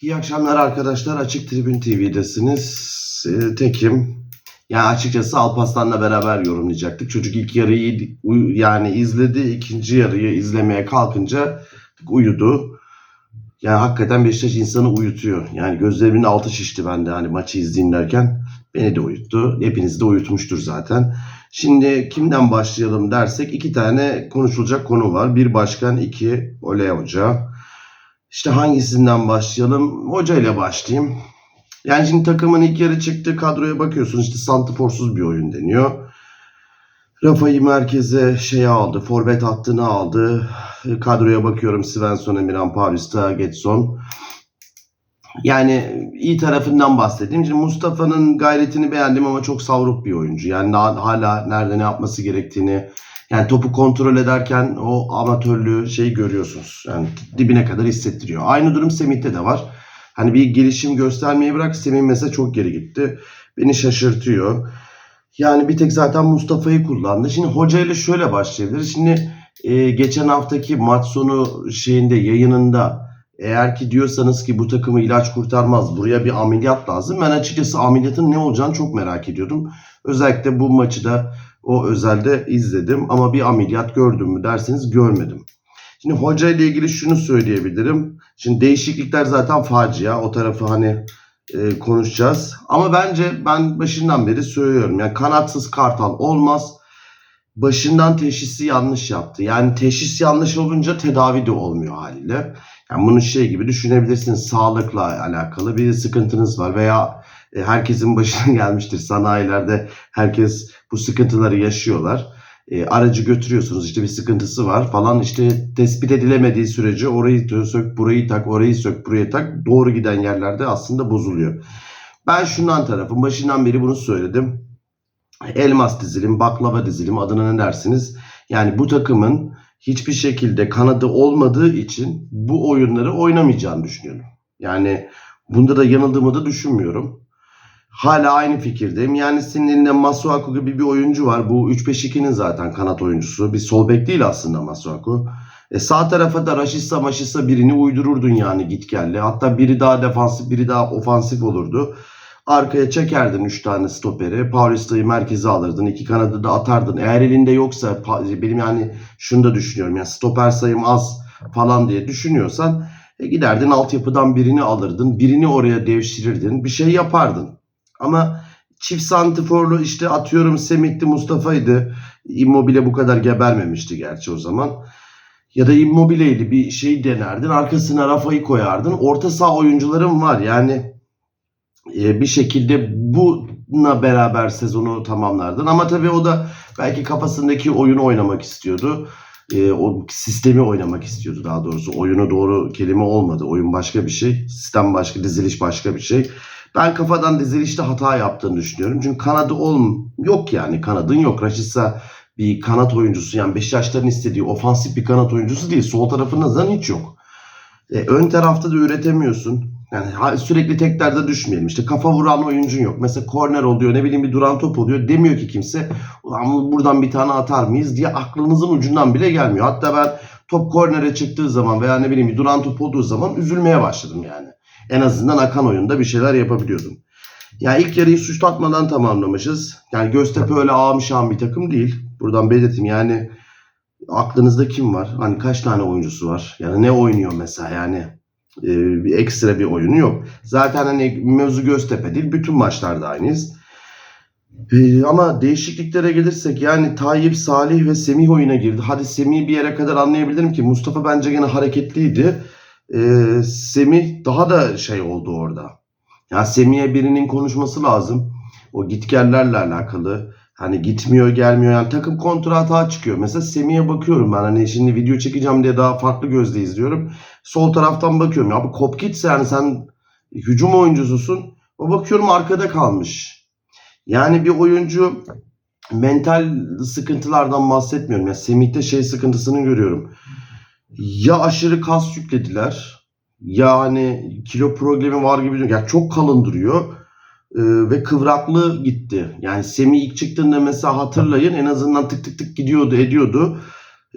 İyi akşamlar arkadaşlar. Açık Tribün TV'desiniz. Ee, tekim. Yani açıkçası Alparslan'la beraber yorumlayacaktık. Çocuk ilk yarıyı yani izledi. ikinci yarıyı izlemeye kalkınca uyudu. Yani hakikaten Beşiktaş insanı uyutuyor. Yani gözlerimin altı şişti ben de hani maçı izleyeyim derken. Beni de uyuttu. Hepinizi de uyutmuştur zaten. Şimdi kimden başlayalım dersek iki tane konuşulacak konu var. Bir başkan, iki Oley Hoca. İşte hangisinden başlayalım? Hoca ile başlayayım. Yani şimdi takımın ilk yarı çıktı kadroya bakıyorsunuz işte santiforsuz bir oyun deniyor. Rafa'yı merkeze şey aldı, forvet hattını aldı. Kadroya bakıyorum Svensson, Emirhan, Paulista, Getson. Yani iyi tarafından bahsedeyim. Şimdi Mustafa'nın gayretini beğendim ama çok savruk bir oyuncu. Yani hala nerede ne yapması gerektiğini, yani topu kontrol ederken o amatörlüğü şey görüyorsunuz. Yani dibine kadar hissettiriyor. Aynı durum Semih'te de var. Hani bir gelişim göstermeyi bırak Semih mesela çok geri gitti. Beni şaşırtıyor. Yani bir tek zaten Mustafa'yı kullandı. Şimdi hoca ile şöyle başlayabiliriz. Şimdi e, geçen haftaki maç sonu şeyinde yayınında eğer ki diyorsanız ki bu takımı ilaç kurtarmaz buraya bir ameliyat lazım. Ben açıkçası ameliyatın ne olacağını çok merak ediyordum. Özellikle bu maçı da o özelde izledim ama bir ameliyat gördüm mü derseniz görmedim. Şimdi hoca ile ilgili şunu söyleyebilirim. Şimdi değişiklikler zaten facia. O tarafı hani e, konuşacağız. Ama bence ben başından beri söylüyorum. Yani kanatsız kartal olmaz. Başından teşhisi yanlış yaptı. Yani teşhis yanlış olunca tedavi de olmuyor haliyle. Yani bunu şey gibi düşünebilirsiniz. Sağlıkla alakalı bir sıkıntınız var veya e, herkesin başına gelmiştir sanayilerde. Herkes bu sıkıntıları yaşıyorlar. E, aracı götürüyorsunuz işte bir sıkıntısı var falan işte tespit edilemediği sürece orayı sök burayı tak orayı sök buraya tak doğru giden yerlerde aslında bozuluyor. Ben şundan tarafım başından beri bunu söyledim. Elmas dizilim, baklava dizilim adına ne dersiniz? Yani bu takımın hiçbir şekilde kanadı olmadığı için bu oyunları oynamayacağını düşünüyorum. Yani bunda da yanıldığımı da düşünmüyorum. Hala aynı fikirdeyim. Yani senin elinde Masuaku gibi bir oyuncu var. Bu 3-5-2'nin zaten kanat oyuncusu. Bir sol bek değil aslında Masuaku. E sağ tarafa da Raşitsa Maşitsa birini uydururdun yani git geldi. Hatta biri daha defansif biri daha ofansif olurdu. Arkaya çekerdin 3 tane stoperi. Paulista'yı merkeze alırdın. iki kanadı da atardın. Eğer elinde yoksa benim yani şunu da düşünüyorum. Yani stoper sayım az falan diye düşünüyorsan e giderdin altyapıdan birini alırdın. Birini oraya devşirirdin. Bir şey yapardın. Ama çift santiforlu işte atıyorum Semih'ti Mustafa'ydı. Immobile bu kadar gebermemişti gerçi o zaman. Ya da Immobile'ydi bir şey denerdin. Arkasına Rafa'yı koyardın. Orta saha oyuncuların var. Yani e, bir şekilde bununla beraber sezonu tamamlardın. Ama tabii o da belki kafasındaki oyunu oynamak istiyordu. E, o sistemi oynamak istiyordu daha doğrusu. Oyunu doğru kelime olmadı. Oyun başka bir şey. Sistem başka, diziliş başka bir şey. Ben kafadan dizilişte hata yaptığını düşünüyorum. Çünkü kanadı olm yok yani. Kanadın yok. Raşitsa bir kanat oyuncusu yani Beşiktaşların istediği ofansif bir kanat oyuncusu değil. Sol tarafınızdan hiç yok. E, ön tarafta da üretemiyorsun. Yani sürekli teklerde düşmeyelim. İşte kafa vuran oyuncun yok. Mesela korner oluyor ne bileyim bir duran top oluyor. Demiyor ki kimse Ulan buradan bir tane atar mıyız diye aklınızın ucundan bile gelmiyor. Hatta ben top kornere çıktığı zaman veya ne bileyim bir duran top olduğu zaman üzülmeye başladım yani. En azından akan oyunda bir şeyler yapabiliyordum. Yani ilk yarıyı suçlatmadan tamamlamışız. Yani Göztepe öyle ağam bir takım değil. Buradan belirteyim yani aklınızda kim var? Hani kaç tane oyuncusu var? Yani ne oynuyor mesela yani? e, bir ekstra bir oyunu yok. Zaten hani mevzu Göztepe değil. Bütün maçlarda aynıyız. E, ama değişikliklere gelirsek yani Tayyip, Salih ve Semih oyuna girdi. Hadi Semih'i bir yere kadar anlayabilirim ki Mustafa bence gene hareketliydi. E, Semih daha da şey oldu orada. Ya Semih'e birinin konuşması lazım. O gitgellerle alakalı. Hani gitmiyor gelmiyor yani takım kontra hata çıkıyor. Mesela Semih'e bakıyorum ben hani şimdi video çekeceğim diye daha farklı gözle izliyorum. Sol taraftan bakıyorum ya bu kop gitse yani sen hücum oyuncususun. O bakıyorum arkada kalmış. Yani bir oyuncu mental sıkıntılardan bahsetmiyorum. Ya Semih'te şey sıkıntısını görüyorum. Ya aşırı kas yüklediler. Ya hani kilo problemi var gibi. Ya çok kalın duruyor. Ee, ve kıvraklı gitti. Yani Semih ilk çıktığında mesela hatırlayın en azından tık tık tık gidiyordu ediyordu.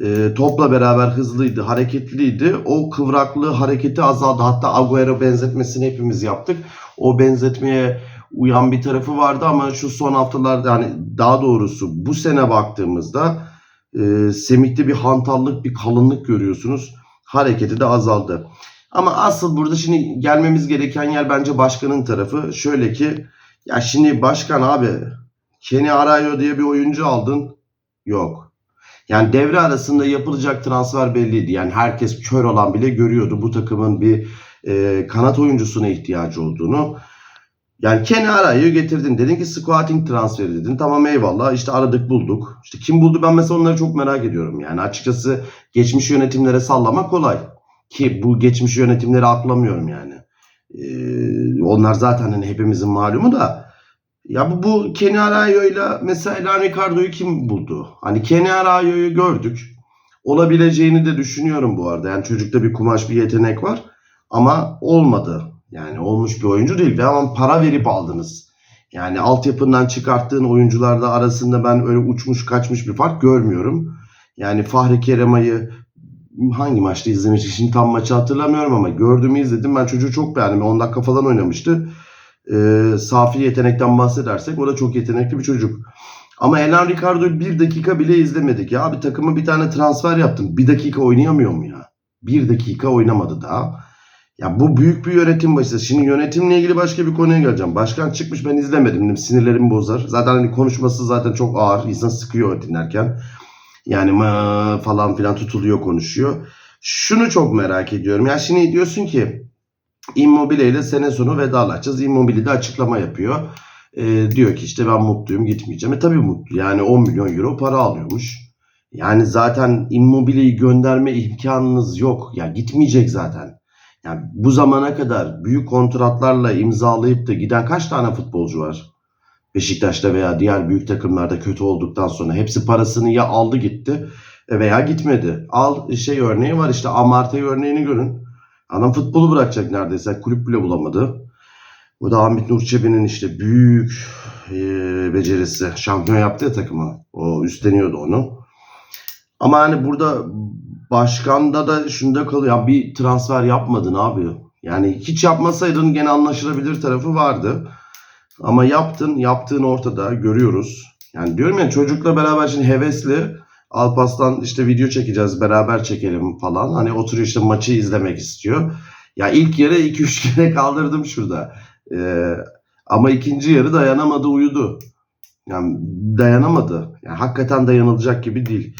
e, topla beraber hızlıydı, hareketliydi. O kıvraklığı, hareketi azaldı. Hatta Agüero benzetmesini hepimiz yaptık. O benzetmeye uyan bir tarafı vardı ama şu son haftalarda yani daha doğrusu bu sene baktığımızda e, Semih'te bir hantallık, bir kalınlık görüyorsunuz. Hareketi de azaldı. Ama asıl burada şimdi gelmemiz gereken yer bence başkanın tarafı. Şöyle ki ya şimdi başkan abi Kenny Arayo diye bir oyuncu aldın. Yok. Yani devre arasında yapılacak transfer belliydi. Yani herkes kör olan bile görüyordu bu takımın bir e, kanat oyuncusuna ihtiyacı olduğunu. Yani Kenny Arayo'yu getirdin. Dedin ki squatting transferi dedin. Tamam eyvallah. İşte aradık bulduk. İşte kim buldu ben mesela onları çok merak ediyorum. Yani açıkçası geçmiş yönetimlere sallamak kolay. Ki bu geçmiş yönetimleri aklamıyorum yani. Ee, onlar zaten hani hepimizin malumu da. Ya bu, bu Kenny Arayo'yla mesela Elan Ricardo'yu kim buldu? Hani Kenny Arayo'yu gördük. Olabileceğini de düşünüyorum bu arada. Yani çocukta bir kumaş bir yetenek var. Ama olmadı. Yani olmuş bir oyuncu değil. Ve ama para verip aldınız. Yani altyapından çıkarttığın oyuncularla arasında ben öyle uçmuş kaçmış bir fark görmüyorum. Yani Fahri Kerema'yı hangi maçta izlemiştik şimdi tam maçı hatırlamıyorum ama gördüğümü izledim. Ben çocuğu çok beğendim. 10 dakika falan oynamıştı. Ee, safi yetenekten bahsedersek o da çok yetenekli bir çocuk. Ama Elan Ricardo'yu bir dakika bile izlemedik ya. Abi takıma bir tane transfer yaptım. Bir dakika oynayamıyor mu ya? Bir dakika oynamadı daha. Ya bu büyük bir yönetim başarısı. Şimdi yönetimle ilgili başka bir konuya geleceğim. Başkan çıkmış ben izlemedim. Dedim, sinirlerimi bozar. Zaten hani konuşması zaten çok ağır. İnsan sıkıyor dinlerken. Yani mı falan filan tutuluyor konuşuyor. Şunu çok merak ediyorum. Ya şimdi diyorsun ki Immobile ile sene sonu vedalaşacağız. Immobile de açıklama yapıyor. Ee, diyor ki işte ben mutluyum gitmeyeceğim. E tabii mutlu. Yani 10 milyon euro para alıyormuş. Yani zaten Immobile'yi gönderme imkanınız yok. Ya gitmeyecek zaten. Yani bu zamana kadar büyük kontratlarla imzalayıp da giden kaç tane futbolcu var? Beşiktaş'ta veya diğer büyük takımlarda kötü olduktan sonra hepsi parasını ya aldı gitti veya gitmedi. Al şey örneği var işte Amartey örneğini görün. Adam futbolu bırakacak neredeyse. Kulüp bile bulamadı. Bu da Ahmet Nur Çebi'nin işte büyük e, becerisi. Şampiyon yaptı ya takımı. O üstleniyordu onu. Ama hani burada başkanda da şunda kalıyor. Bir transfer yapmadın abi. Yani hiç yapmasaydın gene anlaşılabilir tarafı vardı. Ama yaptın. Yaptığın ortada. Görüyoruz. Yani diyorum ya çocukla beraber şimdi hevesli Alpaslan işte video çekeceğiz beraber çekelim falan. Hani oturuyor işte maçı izlemek istiyor. Ya ilk yarı 2-3 kere kaldırdım şurada. Ee, ama ikinci yarı dayanamadı uyudu. Yani dayanamadı. Yani hakikaten dayanılacak gibi değil.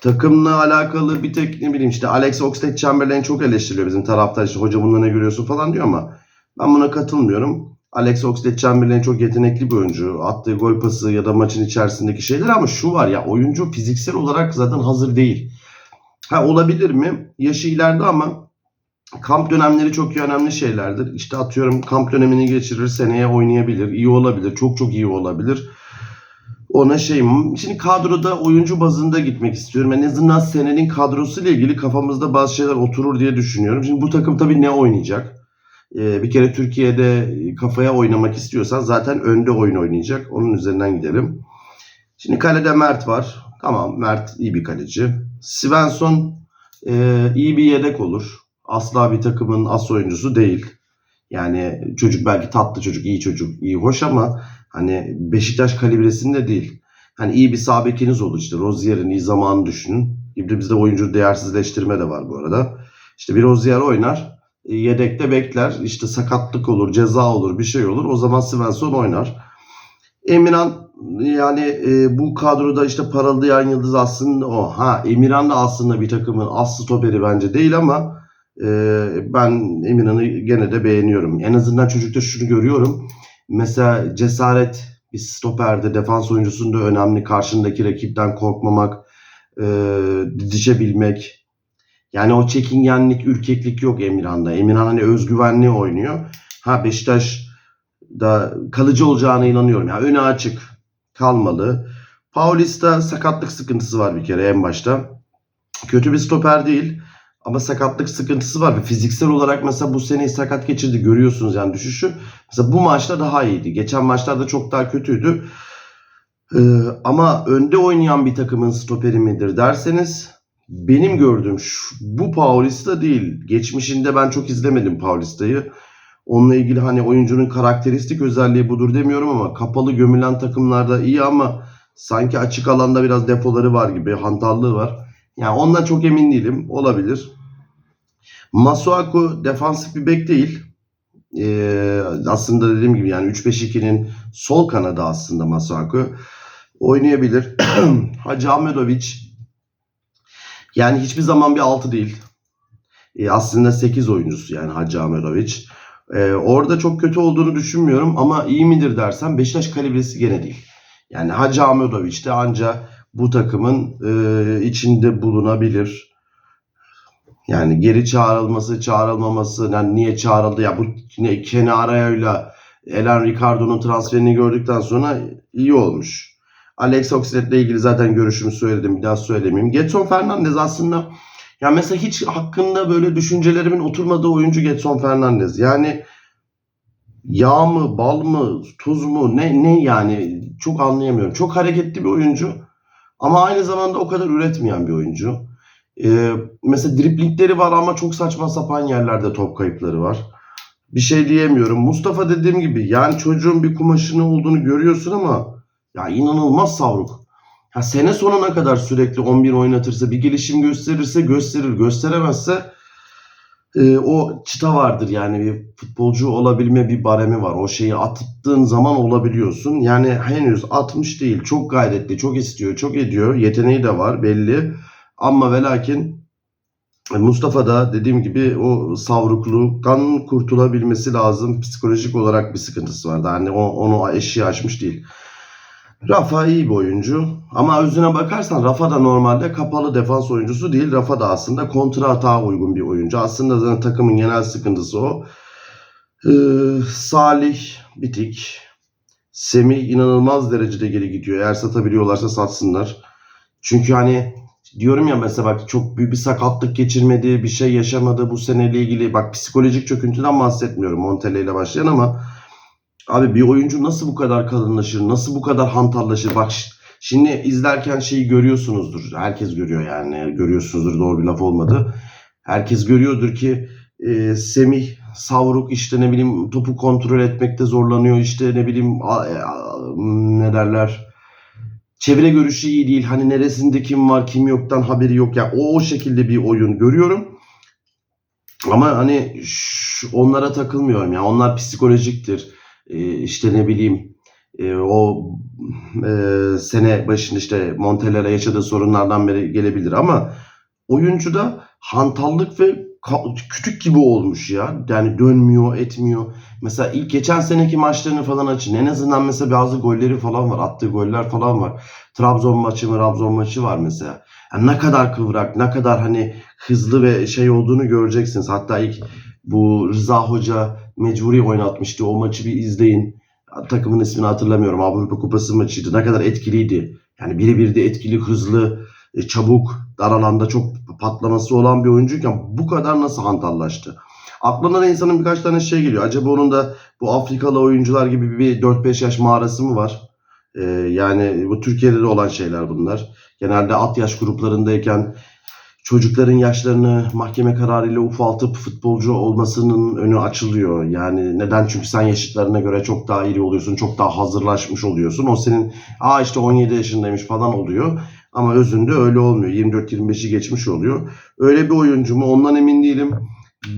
Takımla alakalı bir tek ne bileyim işte Alex Oxlade-Chamberlain çok eleştiriliyor bizim taraftar işte hoca bununla ne görüyorsun falan diyor ama ben buna katılmıyorum. Alex Oxlade-Chamberlain çok yetenekli bir oyuncu. Attığı gol pası ya da maçın içerisindeki şeyler ama şu var ya oyuncu fiziksel olarak zaten hazır değil. Ha olabilir mi? Yaşı ileride ama kamp dönemleri çok önemli şeylerdir. İşte atıyorum kamp dönemini geçirir, seneye oynayabilir, iyi olabilir, çok çok iyi olabilir. Ona şeyim. Şimdi kadroda oyuncu bazında gitmek istiyorum. En azından senenin kadrosuyla ilgili kafamızda bazı şeyler oturur diye düşünüyorum. Şimdi bu takım tabii ne oynayacak? Ee, bir kere Türkiye'de kafaya oynamak istiyorsan zaten önde oyun oynayacak. Onun üzerinden gidelim. Şimdi kalede Mert var. Tamam Mert iyi bir kaleci. Svensson e, iyi bir yedek olur. Asla bir takımın as oyuncusu değil. Yani çocuk belki tatlı çocuk, iyi çocuk, iyi hoş ama hani Beşiktaş kalibresinde değil. Hani iyi bir sağ bekiniz işte. Rozier'in iyi zamanı düşünün. Gibi oyuncu değersizleştirme de var bu arada. İşte bir Rozier oynar. e, Yedekte bekler. İşte sakatlık olur, ceza olur, bir şey olur. O zaman Svensson oynar. Emirhan yani e, bu kadroda işte parıldayan yıldız aslında o. Ha Emirhan da aslında bir takımın as stoperi bence değil ama e, ben Emirhan'ı gene de beğeniyorum. En azından çocukta şunu görüyorum. Mesela cesaret bir stoperde, defans oyuncusunda önemli. Karşındaki rakipten korkmamak, e, didişebilmek. Yani o çekingenlik, ürkeklik yok Emirhan'da. Emirhan hani özgüvenli oynuyor. Ha Beşiktaş da kalıcı olacağına inanıyorum. Yani önü açık kalmalı. Paulista sakatlık sıkıntısı var bir kere en başta. Kötü bir stoper değil. Ama sakatlık sıkıntısı var. Ve fiziksel olarak mesela bu seneyi sakat geçirdi. Görüyorsunuz yani düşüşü. Mesela bu maçta daha iyiydi. Geçen maçlarda çok daha kötüydü. Ee, ama önde oynayan bir takımın stoperi midir derseniz benim gördüğüm şu, bu Paulista değil. Geçmişinde ben çok izlemedim Paulista'yı. Onunla ilgili hani oyuncunun karakteristik özelliği budur demiyorum ama kapalı gömülen takımlarda iyi ama sanki açık alanda biraz defoları var gibi, hantallığı var. Yani ondan çok emin değilim. Olabilir. Masuaku defansif bir bek değil. Ee, aslında dediğim gibi yani 3-5-2'nin sol kanadı aslında Masuaku. Oynayabilir. Hacı Ahmetoviç yani hiçbir zaman bir 6 değil. Ee, aslında 8 oyuncusu yani Hacı Ahmetoviç. Ee, orada çok kötü olduğunu düşünmüyorum ama iyi midir dersen Beşiktaş kalibresi gene değil. Yani Hacı Ahmetoviç de anca bu takımın e, içinde bulunabilir. Yani geri çağrılması, çağrılmaması, yani niye çağrıldı ya bu ne Kenara'yla Elan Ricardo'nun transferini gördükten sonra iyi olmuş. Alex Oxlade'le ilgili zaten görüşümü söyledim. Bir daha söylemeyeyim. Getson Fernandez aslında ya mesela hiç hakkında böyle düşüncelerimin oturmadığı oyuncu Getson Fernandez. Yani yağ mı, bal mı, tuz mu ne ne yani çok anlayamıyorum. Çok hareketli bir oyuncu ama aynı zamanda o kadar üretmeyen bir oyuncu. Ee, mesela driplingleri var ama çok saçma sapan yerlerde top kayıpları var. Bir şey diyemiyorum. Mustafa dediğim gibi yani çocuğun bir kumaşını olduğunu görüyorsun ama ya inanılmaz savruk. Ha, sene sonuna kadar sürekli 11 oynatırsa bir gelişim gösterirse gösterir. Gösteremezse e, o çıta vardır yani bir futbolcu olabilme bir baremi var. O şeyi attığın zaman olabiliyorsun. Yani henüz atmış değil. Çok gayretli, çok istiyor, çok ediyor. Yeteneği de var belli. Ama ve lakin Mustafa da dediğim gibi o savrukluğundan kurtulabilmesi lazım. Psikolojik olarak bir sıkıntısı vardı. Yani onu eşiği açmış değil. Rafa iyi bir oyuncu ama özüne bakarsan Rafa da normalde kapalı defans oyuncusu değil. Rafa da aslında kontra atağa uygun bir oyuncu. Aslında zaten takımın genel sıkıntısı o. Ee, Salih bitik. Semih inanılmaz derecede geri gidiyor. Eğer satabiliyorlarsa satsınlar. Çünkü hani diyorum ya mesela bak çok büyük bir sakatlık geçirmedi, bir şey yaşamadı bu seneyle ilgili. Bak psikolojik çöküntüden bahsetmiyorum Montella ile başlayan ama Abi bir oyuncu nasıl bu kadar kalınlaşır? Nasıl bu kadar hantallaşır? Bak şimdi izlerken şeyi görüyorsunuzdur. Herkes görüyor yani. Görüyorsunuzdur doğru bir laf olmadı. Herkes görüyordur ki e, Semih Savruk işte ne bileyim topu kontrol etmekte zorlanıyor. İşte ne bileyim a, a, ne derler çevre görüşü iyi değil. Hani neresinde kim var kim yoktan haberi yok. Yani o, o şekilde bir oyun görüyorum. Ama hani şu, onlara takılmıyorum. Yani onlar psikolojiktir e, işte ne bileyim e, o e, sene başında işte Montella'yla yaşadığı sorunlardan beri gelebilir ama oyuncuda hantallık ve küçük gibi olmuş ya. Yani dönmüyor, etmiyor. Mesela ilk geçen seneki maçlarını falan açın. En azından mesela bazı golleri falan var. Attığı goller falan var. Trabzon maçı mı, Trabzon maçı var mesela. Yani ne kadar kıvrak, ne kadar hani hızlı ve şey olduğunu göreceksiniz. Hatta ilk bu Rıza Hoca mecburi oynatmıştı. O maçı bir izleyin. Takımın ismini hatırlamıyorum. Avrupa Kupası maçıydı. Ne kadar etkiliydi. Yani biri bir de etkili, hızlı, e, çabuk, dar alanda çok patlaması olan bir oyuncuyken bu kadar nasıl hantallaştı? Aklına da insanın birkaç tane şey geliyor. Acaba onun da bu Afrikalı oyuncular gibi bir 4-5 yaş mağarası mı var? Ee, yani bu Türkiye'de de olan şeyler bunlar. Genelde at yaş gruplarındayken çocukların yaşlarını mahkeme kararıyla ufaltıp futbolcu olmasının önü açılıyor. Yani neden? Çünkü sen yaşıtlarına göre çok daha iyi oluyorsun, çok daha hazırlaşmış oluyorsun. O senin aa işte 17 yaşındaymış falan oluyor. Ama özünde öyle olmuyor. 24-25'i geçmiş oluyor. Öyle bir oyuncu mu? Ondan emin değilim.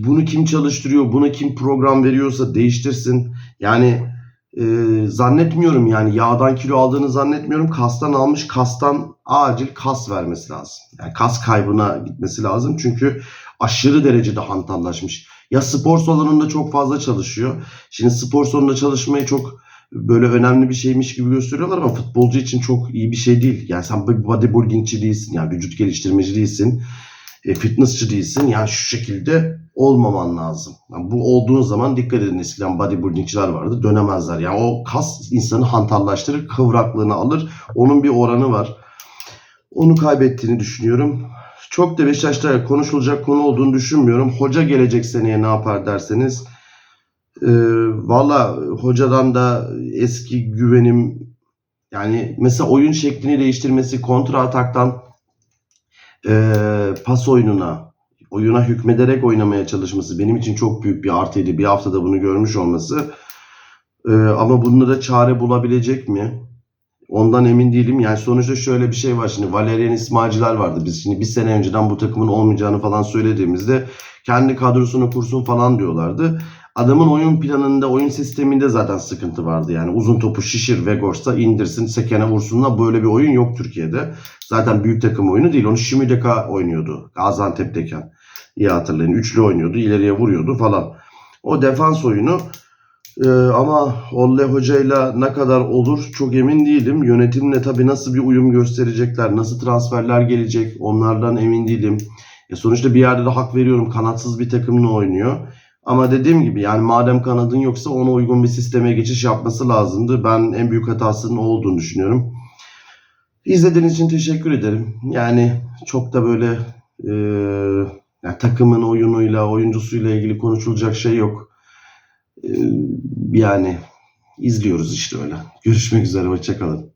Bunu kim çalıştırıyor? Buna kim program veriyorsa değiştirsin. Yani e, zannetmiyorum yani yağdan kilo aldığını zannetmiyorum. Kastan almış kastan acil kas vermesi lazım. Yani kas kaybına gitmesi lazım. Çünkü aşırı derecede hantallaşmış. Ya spor salonunda çok fazla çalışıyor. Şimdi spor salonunda çalışmayı çok böyle önemli bir şeymiş gibi gösteriyorlar ama futbolcu için çok iyi bir şey değil. Yani sen bir bodybuildingçi değilsin. Yani vücut geliştirmeci değilsin. E, fitnessçi değilsin. Yani şu şekilde olmaman lazım. Yani bu olduğun zaman dikkat edin eskiden bodybuildingçiler vardı. Dönemezler. Yani o kas insanı hantallaştırır, kıvraklığını alır. Onun bir oranı var. Onu kaybettiğini düşünüyorum. Çok da Beşiktaş'ta konuşulacak konu olduğunu düşünmüyorum. Hoca gelecek seneye ne yapar derseniz. E, Valla hocadan da eski güvenim yani mesela oyun şeklini değiştirmesi kontra ataktan e, pas oyununa, oyuna hükmederek oynamaya çalışması benim için çok büyük bir artıydı. Bir haftada bunu görmüş olması. E, ama bunlara çare bulabilecek mi? Ondan emin değilim. Yani sonuçta şöyle bir şey var. Şimdi Valerian İsmailciler vardı. Biz şimdi bir sene önceden bu takımın olmayacağını falan söylediğimizde kendi kadrosunu kursun falan diyorlardı. Adamın oyun planında, oyun sisteminde zaten sıkıntı vardı. Yani uzun topu şişir Vegors'a indirsin, sekene vursunlar. Böyle bir oyun yok Türkiye'de. Zaten büyük takım oyunu değil. Onu Şimideka oynuyordu. Gaziantep'teyken. İyi hatırlayın. Üçlü oynuyordu. ileriye vuruyordu falan. O defans oyunu ee, ama Olle Hoca'yla ne kadar olur çok emin değilim. Yönetimle tabii nasıl bir uyum gösterecekler, nasıl transferler gelecek onlardan emin değilim. E sonuçta bir yerde de hak veriyorum kanatsız bir takımla oynuyor. Ama dediğim gibi yani madem kanadın yoksa ona uygun bir sisteme geçiş yapması lazımdı. Ben en büyük hatasının o olduğunu düşünüyorum. İzlediğiniz için teşekkür ederim. Yani çok da böyle e, yani takımın oyunuyla, oyuncusuyla ilgili konuşulacak şey yok. E, yani izliyoruz işte öyle. Görüşmek üzere, hoşçakalın.